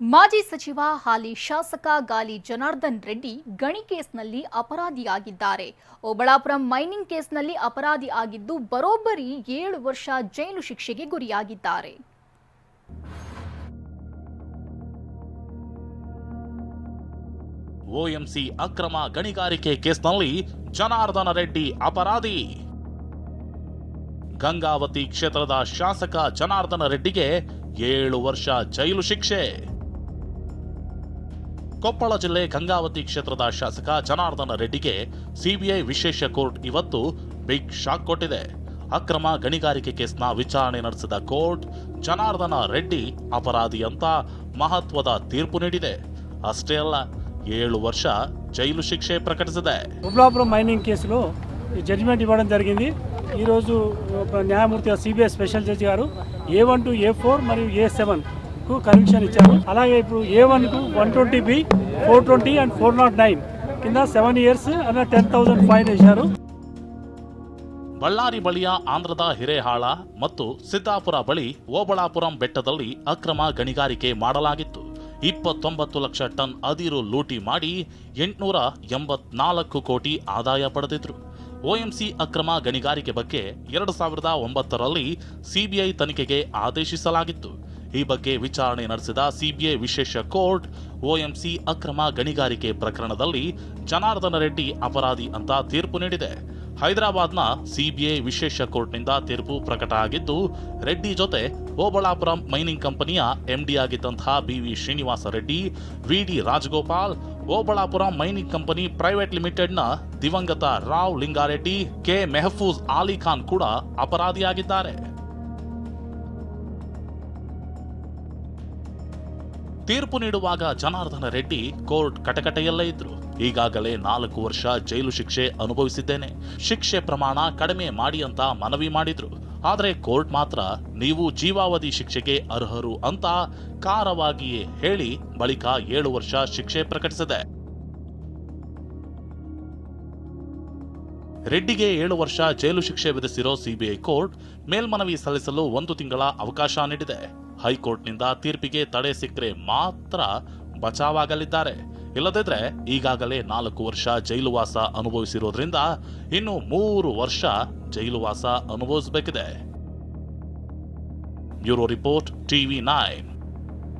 ಮಾಜಿ ಸಚಿವ ಹಾಲಿ ಶಾಸಕ ಗಾಲಿ ಜನಾರ್ದನ್ ರೆಡ್ಡಿ ಗಣಿ ಕೇಸ್ನಲ್ಲಿ ಅಪರಾಧಿಯಾಗಿದ್ದಾರೆ. ಓಬಳಾಪುರಂ ಮೈನಿಂಗ್ ಕೇಸ್ನಲ್ಲಿ ಅಪರಾಧಿ ಆಗಿದ್ದು ಬರೋಬ್ಬರಿ ಏಳು ವರ್ಷ ಜೈಲು ಶಿಕ್ಷೆಗೆ ಗುರಿಯಾಗಿದ್ದಾರೆ. ಓಎಂಸಿ ಅಕ್ರಮ ಗಣಿಗಾರಿಕೆ ಕೇಸ್ನಲ್ಲಿ ಜನಾರ್ದನ ರೆಡ್ಡಿ ಅಪರಾಧಿ. ಗಂಗಾವತಿ ಕ್ಷೇತ್ರದ ಶಾಸಕ ಜನಾರ್ದನ ರೆಡ್ಡಿಗೆ ಏಳು ವರ್ಷ ಜೈಲು ಶಿಕ್ಷೆ. ಕೊಪ್ಪಳ ಜಿಲ್ಲೆ ಗಂಗಾವತಿ ಕ್ಷೇತ್ರದ ಶಾಸಕ ಜನಾರ್ದನ ರೆಡ್ಡಿಗೆ ಸಿಬಿಐ ವಿಶೇಷ ಕೋರ್ಟ್ ಇವತ್ತು ಬಿಗ್ ಶಾಕ್ ಕೊಟ್ಟಿದೆ. ಅಕ್ರಮ ಗಣಿಗಾರಿಕೆ ಕೇಸ್ನ ವಿಚಾರಣೆ ನಡೆಸಿದ ಕೋರ್ಟ್ ಜನಾರ್ದನ ರೆಡ್ಡಿ ಅಪರಾಧಿ ಅಂತ ಮಹತ್ವದ ತೀರ್ಪು ನೀಡಿದೆ. ಅಷ್ಟೇ ಅಲ್ಲ, ಏಳು ವರ್ಷ ಜೈಲು ಶಿಕ್ಷೆ ಪ್ರಕಟಿಸಿದೆ. ಮೈನಿಂಗ್ మైనింగ్ ಜಡ್ಜ್ಮೆಂಟ್ జడ్జిమెంట్ ఇవ్వడం ಈ ರೋಜು ನ್ಯಾಯಮೂರ್ತಿ CBI special judge gar A one two A four ಮರಿ ಎ ಸೆವೆನ್ సెవెన్కు కన్విక్షన్ ఇచ్చారు అలాగే ఇప్పుడు A వన్కు one twenty B four twenty and four nought nine కింద సెవెన్ ఇయర్స్ అన్న టెన్ థౌసండ్ ఫైన్ వేశారు ಬಳ್ಳಾರಿ ಬಳಿಯ ಆಂಧ್ರದ ಹಿರೇಹಾಳ ಮತ್ತು ಸಿದ್ದಾಪುರ ಬಳಿ ಓಬಳಾಪುರಂ ಬೆಟ್ಟದಲ್ಲಿ ಅಕ್ರಮ ಗಣಿಗಾರಿಕೆ ಮಾಡಲಾಗಿತ್ತು ಇಪ್ಪತ್ತೊಂಬತ್ತು ಲಕ್ಷ ಟನ್ ಅದಿರು ಲೂಟಿ ಮಾಡಿ ಎಂಟುನೂರ ಎಂಬತ್ನಾಲ್ಕು ಕೋಟಿ ಆದಾಯ ಪಡೆದಿದ್ರು ಒಎಂಸಿ ಅಕ್ರಮ ಗಣಿಗಾರಿಕೆ ಬಗ್ಗೆ ಎರಡು ಸಾವಿರದ ಒಂಬತ್ತರಲ್ಲಿ ಸಿಬಿಐ ತನಿಖೆಗೆ ಆದೇಶಿಸಲಾಗಿತ್ತು ಈ ಬಗ್ಗೆ ವಿಚಾರಣೆ ನಡೆಸಿದ ಸಿಬಿಐ ವಿಶೇಷ ಕೋರ್ಟ್, ಒಎಂಸಿ ಅಕ್ರಮ ಗಣಿಗಾರಿಕೆ ಪ್ರಕರಣದಲ್ಲಿ ಜನಾರ್ದನ ರೆಡ್ಡಿ ಅಪರಾಧಿ ಅಂತ ತೀರ್ಪು ನೀಡಿದೆ. ಹೈದರಾಬಾದ್ನ ಸಿಬಿಐ ವಿಶೇಷ ಕೋರ್ಟ್ನಿಂದ ತೀರ್ಪು ಪ್ರಕಟ ಆಗಿದ್ದು, ರೆಡ್ಡಿ ಜೊತೆ ಓಬಳಾಪುರಂ ಮೈನಿಂಗ್ ಕಂಪನಿಯ MD ಆಗಿದ್ದಂತಹ B V Srinivasa Reddy, V D Rajagopal, Obulapuram mining company private ಲಿಮಿಟೆಡ್ನ ದಿವಂಗತ ರಾವ್ ಲಿಂಗಾರೆಡ್ಡಿ, ಕೆ. ಮೆಹಫೂಜ್ ಆಲಿ ಖಾನ್ ಕೂಡ ಅಪರಾಧಿಯಾಗಿದ್ದಾರೆ. ತೀರ್ಪು ನೀಡುವಾಗ ಜನಾರ್ದನ ರೆಡ್ಡಿ ಕೋರ್ಟ್ ಕಟಕಟೆಯಲ್ಲೇ ಇದ್ರು. ಈಗಾಗಲೇ ನಾಲ್ಕು ವರ್ಷ ಜೈಲು ಶಿಕ್ಷೆ ಅನುಭವಿಸಿದ್ದೇನೆ. ಶಿಕ್ಷೆ ಪ್ರಮಾಣ ಕಡಿಮೆ ಮಾಡಿ ಅಂತ ಮನವಿ ಮಾಡಿದ್ರು. ಆದರೆ ಕೋರ್ಟ್ ಮಾತ್ರ ನೀವು ಜೀವಾವಧಿ ಶಿಕ್ಷೆಗೆ ಅರ್ಹರು ಅಂತ ಕಾರವಾಗಿಯೇ ಹೇಳಿ ಬಳಿಕ ಏಳು ವರ್ಷ ಶಿಕ್ಷೆ ಪ್ರಕಟಿಸಿದೆ. ರೆಡ್ಡಿಗೆ ಏಳು ವರ್ಷ ಜೈಲು ಶಿಕ್ಷೆ ವಿಧಿಸಿರೋ ಸಿಬಿಐ ಕೋರ್ಟ್ ಮೇಲ್ಮನವಿ ಸಲ್ಲಿಸಲು ಒಂದು ತಿಂಗಳ ಅವಕಾಶ ನೀಡಿದೆ. ಹೈಕೋರ್ಟ್ನಿಂದ ತೀರ್ಪಿಗೆ ತಡೆ ಸಿಕ್ಕರೆ ಮಾತ್ರ ಬಚಾವಾಗಲಿದ್ದಾರೆ. ಇಲ್ಲದಿದ್ರೆ ಈಗಾಗಲೇ ನಾಲ್ಕು ವರ್ಷ ಜೈಲುವಾಸ ಅನುಭವಿಸಿರೋದ್ರಿಂದ ಇನ್ನು ಮೂರು ವರ್ಷ ಜೈಲುವಾಸ ಅನುಭವಿಸಬೇಕಿದೆ. Bureau report, TV nine.